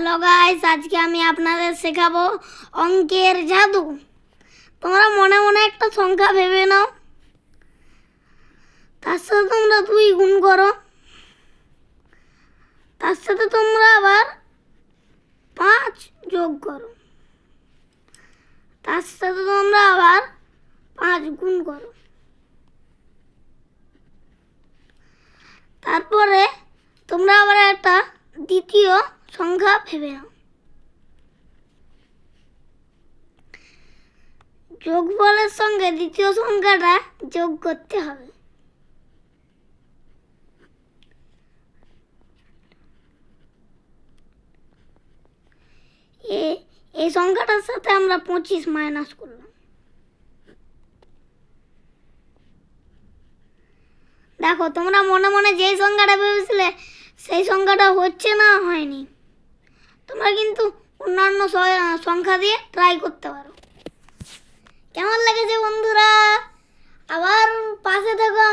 Hello guys আজকে আমি আপনাদের শেখাবো অঙ্কের জাদু। তোমরা মনে মনে একটা সংখ্যা ভেবে নাও। তার সাথে তোমরা দুই গুণ করো। তার সাথে তোমরা আবার পাঁচ যোগ করো। তার সাথে তোমরা আবার পাঁচ গুণ করো। তারপরে তোমরা আবার একটা দ্বিতীয় সংখ্যা ভেবে নাও। যোগফলের সঙ্গে দ্বিতীয় সংখ্যাটা যোগ করতে হবে। এই সংখ্যাটার সাথে আমরা পঁচিশ মাইনাস করলাম। দেখো, তোমরা মনে মনে যেই সংখ্যাটা ভেবেছিলে, সেই সংখ্যাটা হচ্ছে না হয়নি। তোমরা কিন্তু অন্যান্য সংখ্যা দিয়ে ট্রাই করতে পারো।